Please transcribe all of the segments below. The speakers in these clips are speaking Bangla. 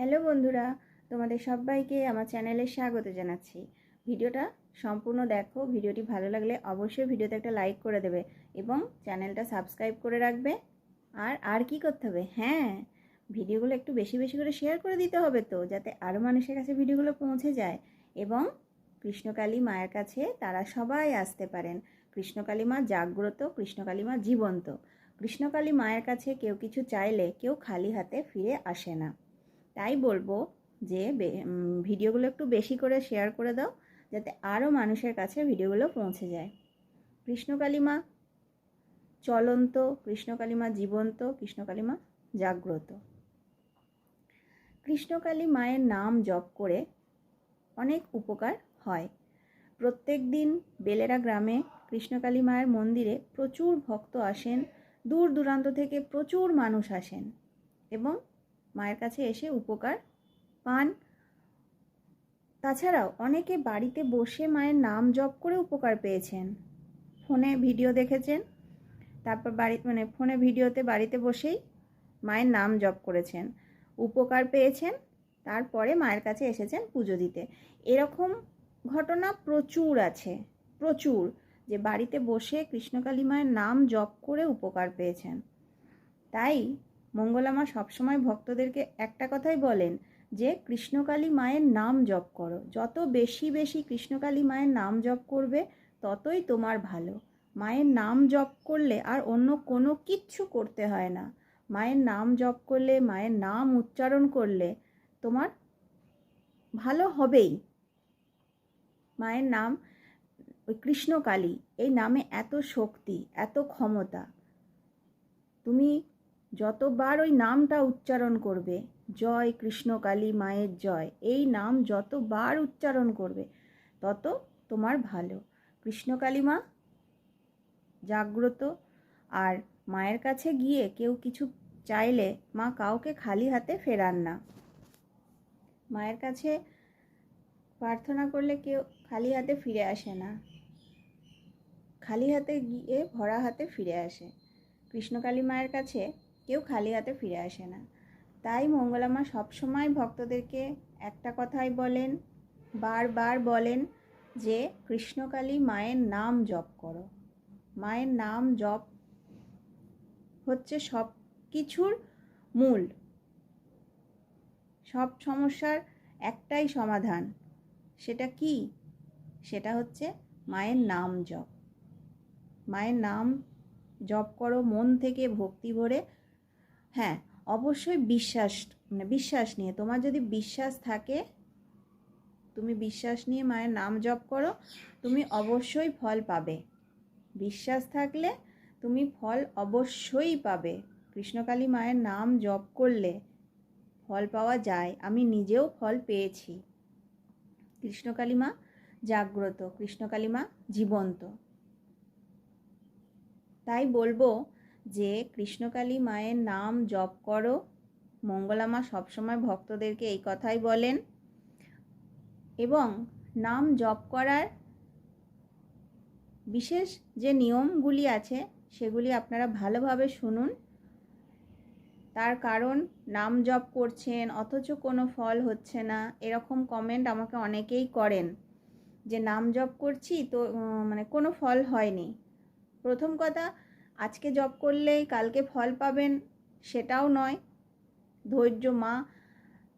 হ্যালো বন্ধুরা, তোমাদের সবাইকে আমার চ্যানেলে স্বাগত জানাচ্ছি। ভিডিওটা সম্পূর্ণ দেখো, ভিডিওটি ভালো লাগলে অবশ্যই ভিডিওতে একটা লাইক করে দেবে এবং চ্যানেলটা সাবস্ক্রাইব করে রাখবে। আর আর কি করতে হবে? হ্যাঁ ভিডিওগুলো একটু বেশি বেশি করে শেয়ার করে দিতে হবে তো, যাতে আরও মানুষের কাছে ভিডিওগুলো পৌঁছে যায় এবং কৃষ্ণকালী মায়ের কাছে তারা সবাই আসতে পারেন। কৃষ্ণকালী মা জাগ্রত, কৃষ্ণকালী মা জীবন্ত। কৃষ্ণকালী মায়ের কাছে কেউ কিছু চাইলে কেউ খালি হাতে ফিরে আসে না। তাই বলব যে ভিডিওগুলো একটু বেশি করে শেয়ার করে দাও, যাতে আরও মানুষের কাছে ভিডিওগুলো পৌঁছে যায়। কৃষ্ণকালী মা চলন্ত কৃষ্ণকালী মা জীবন্ত কৃষ্ণকালী মা জাগ্রত। কৃষ্ণকালী মায়ের নাম জপ করে অনেক উপকার হয়। প্রত্যেক দিন বেলেরা গ্রামে কৃষ্ণকালী মায়ের মন্দিরে প্রচুর ভক্ত আসেন, দূর দূরান্ত থেকে প্রচুর মানুষ আসেন এবং মায়ের কাছে এসে উপকার পান। তাছাড়াও অনেকে বাড়িতে বসে মায়ের নাম জপ করে উপকার পেয়েছেন। ফোনে ভিডিও দেখেছেন, তারপর বাড়ি মানে ফোনে ভিডিওতে বাড়িতে বসেই মায়ের নাম জপ করেছেন, উপকার পেয়েছেন, তারপরে মায়ের কাছে এসেছেন পুজো দিতে। এরকম ঘটনা প্রচুর আছে, প্রচুর, যে বাড়িতে বসে কৃষ্ণকালী মায়ের নাম জপ করে উপকার পেয়েছেন। তাই মঙ্গলামা সবসময় ভক্তদেরকে একটা কথাই বলেন যে, কৃষ্ণকালী মায়ের নাম জপ করো। যত বেশি বেশি কৃষ্ণকালী মায়ের নাম জপ করবে, ততই তোমার ভালো। মায়ের নাম জপ করলে আর অন্য কোনো কিচ্ছু করতে হয় না। মায়ের নাম জপ করলে, মায়ের নাম উচ্চারণ করলে তোমার ভালো হবেই। মায়ের নাম ওই কৃষ্ণকালী। এই নামে এত শক্তি, এত ক্ষমতা। তুমি যতবার ওই নামটা উচ্চারণ করবে, জয় কৃষ্ণ কালী মায়ের জয়, এই নাম যতবার উচ্চারণ করবে, তত তোমার ভালো। কৃষ্ণকালী মা, জাগ্রত। আর মায়ের কাছে গিয়ে কেউ কিছু চাইলে মা কাউকে খালি হাতে ফেরান না। মায়ের কাছে প্রার্থনা করলে কেউ খালি হাতে ফিরে আসে না। খালি হাতে গিয়ে ভরা হাতে ফিরে আসে। কৃষ্ণকালী মায়ের কাছে কেউ খালি হাতে ফিরে আসে না। তাই মঙ্গলামা সবসময় ভক্তদেরকে একটা কথাই বলেন, বারবার বলেন যে, কৃষ্ণকালী মায়ের নাম জপ করো। মায়ের নাম জপ হচ্ছে সব কিছুর মূল। সব সমস্যার একটাই সমাধান। সেটা কি? সেটা হচ্ছে মায়ের নাম জপ। মায়ের নাম জপ করো, মন থেকে ভক্তি ভরে হ্যাঁ অবশ্যই বিশ্বাস মানে বিশ্বাস নিয়ে। তোমার যদি বিশ্বাস থাকে, তুমি বিশ্বাস নিয়ে মায়ের নাম জপ করো, তুমি অবশ্যই ফল পাবে। বিশ্বাস থাকলে তুমি ফল অবশ্যই পাবে। কৃষ্ণকালী মায়ের নাম জপ করলে ফল পাওয়া যায়। আমি নিজেও ফল পেয়েছি। কৃষ্ণকালী মা জাগ্রত, কৃষ্ণকালী মা জীবন্ত। তাই বলব যে কৃষ্ণকালী মায়ের নাম জপ করো। মঙ্গলামা সবসময় ভক্তদেরকে এই কথাই বলেন। এবং নাম জপ করার বিশেষ যে নিয়মগুলি আছে, সেগুলি আপনারা ভালোভাবে শুনুন। তার কারণ, নাম জপ করছেন, অথচ কোনো ফল হচ্ছে না, এরকম কমেন্ট আমাকে অনেকেই করেন যে, নাম জপ করছি তো মানে কোনো ফল হয়নি। প্রথম কথা আজকে জব করলেই কালকে ফল পাবেন, সেটাও নয়। ধৈর্য মা,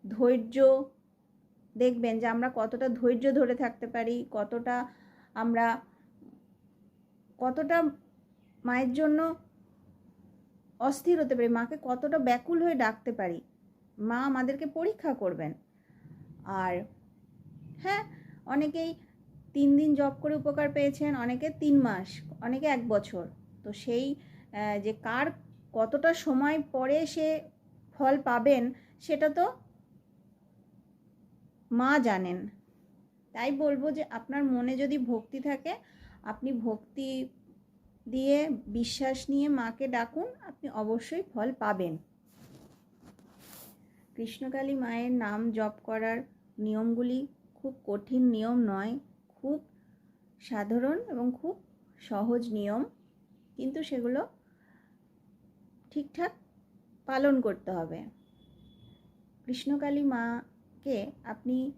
ধৈর্য। দেখবেন যে আমরা কতটা ধৈর্য ধরে থাকতে পারি, কতটা আমরা, কতটা মায়ের জন্য অস্থির হতে পারি, মাকে কতটা ব্যাকুল হয়ে ডাকতে পারি। মা আমাদেরকে পরীক্ষা করবেন। আর হ্যাঁ অনেকেই তিন দিন জব করে উপকার পেয়েছেন, অনেকে তিন মাস, অনেকে এক বছর। তো সেই যে কার কতটা সময় পরে সে ফল পাবেন সেটা তো মা জানেন। তাই বলব যে আপনার মনে যদি ভক্তি থাকে, আপনি ভক্তি দিয়ে বিশ্বাস নিয়ে মাকে ডাকুন, আপনি অবশ্যই ফল পাবেন। কৃষ্ণকালী মায়ের নাম জপ করার নিয়মগুলি খুব কঠিন নিয়ম নয়, খুব সাধারণ এবং খুব সহজ নিয়ম। কিন্তু সেগুলো ঠিকঠাক পালন করতে হবে। কৃষ্ণকালী মাকে আপনি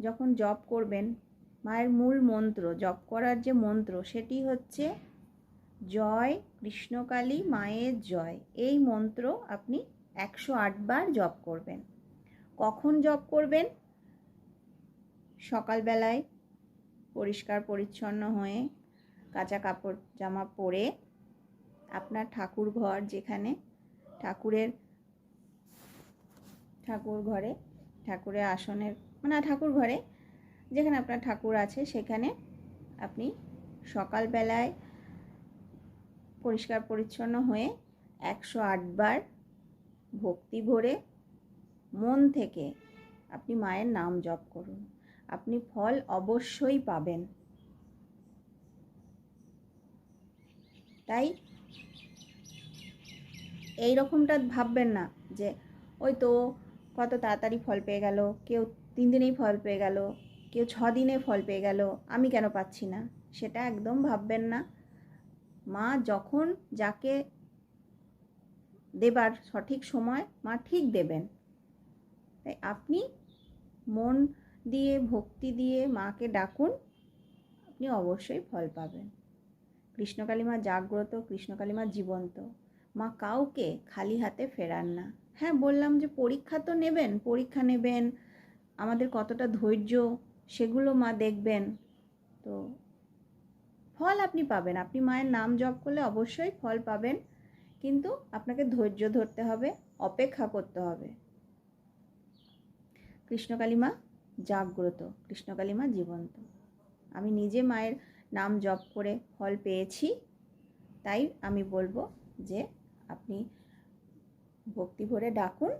যখন জপ করবেন, মায়ের মূল মন্ত্র, জপ করার যে মন্ত্র, সেটি হচ্ছে জয় কৃষ্ণকালী মায়ের জয়। এই মন্ত্র আপনি একশো আটবার জপ করবেন। কখন জপ করবেন? সকালবেলায় পরিষ্কার পরিচ্ছন্ন হয়ে কাঁচা কাপড় জামা পরে আপনার ঠাকুর ঘর যেখানে, ঠাকুরের, ঠাকুর ঘরে, ঠাকুরের আসনের মানে ঠাকুর ঘরে, যেখানে আপনার ঠাকুর আছে, সেখানে আপনি সকালবেলায় পরিষ্কার পরিচ্ছন্ন হয়ে একশো আটবার ভক্তি ভরে মন থেকে আপনি মায়ের নাম জপ করুন। আপনি ফল অবশ্যই পাবেন। তাই এই রকমটা ভাববেন না যে, ওই তো কত তাড়াতাড়ি ফল পেয়ে গেল, কেউ তিন দিনেই ফল পেয়ে গেল, কেউ ছ দিনে ফল পেয়ে গেল, আমি কেন পাচ্ছি না? সেটা একদম ভাববেন না। মা যখন যাকে দেবার সঠিক সময়, মা ঠিক দেবেন। তাই আপনি মন দিয়ে, ভক্তি দিয়ে মাকে ডাকুন, আপনি অবশ্যই ফল পাবেন। কৃষ্ণকালী মা জাগ্রত, কৃষ্ণকালী মা জীবন্ত। মা কাউকে খালি হাতে ফেরান না। হ্যাঁ বললাম যে পরীক্ষা তো নেবেন, পরীক্ষা নেবেন, আমাদের কতটা ধৈর্য, সেগুলো মা দেখবেন। তো ফল আপনি পাবেন, আপনি মায়ের নাম জপ করলে অবশ্যই ফল পাবেন, কিন্তু আপনাকে ধৈর্য ধরতে হবে, অপেক্ষা করতে হবে। কৃষ্ণকালী মা জাগ্রত, কৃষ্ণকালী মা জীবন্ত। আমি নিজে মায়ের নাম জপ করে ফল পেয়েছি, তাই আমি বলব যে আপনি ভক্তি ভরে ডাকুন,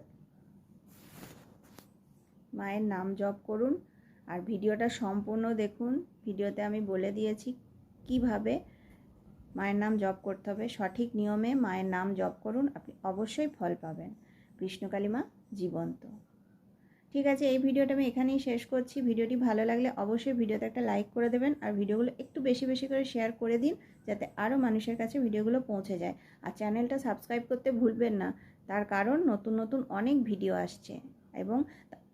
মায়ের নাম জপ করুন, আর ভিডিওটা সম্পূর্ণ দেখুন। ভিডিওতে আমি বলে দিয়েছি কীভাবে মায়ের নাম জপ করতে হবে। সঠিক নিয়মে মায়ের নাম জপ করুন, আপনি অবশ্যই ফল পাবেন। কৃষ্ণকালী মা জীবন্ত। ঠিক আছে, এই ভিডিওটা আমি এখানেই শেষ করছি। ভিডিওটি ভালো লাগলে অবশ্যই ভিডিওতে একটা লাইক করে দেবেন আর ভিডিওগুলো একটু বেশি বেশি করে শেয়ার করে দিন যাতে আরও মানুষের কাছে ভিডিওগুলো পৌঁছে যায়। আর চ্যানেলটা সাবস্ক্রাইব করতে ভুলবেন না, তার কারণ নতুন নতুন অনেক ভিডিও আসছে এবং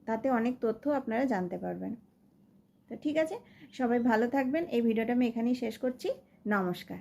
তাতে অনেক তথ্য আপনারা জানতে পারবেন। তো ঠিক আছে, সবাই ভালো থাকবেন, এই ভিডিওটা আমি এখানেই শেষ করছি। নমস্কার।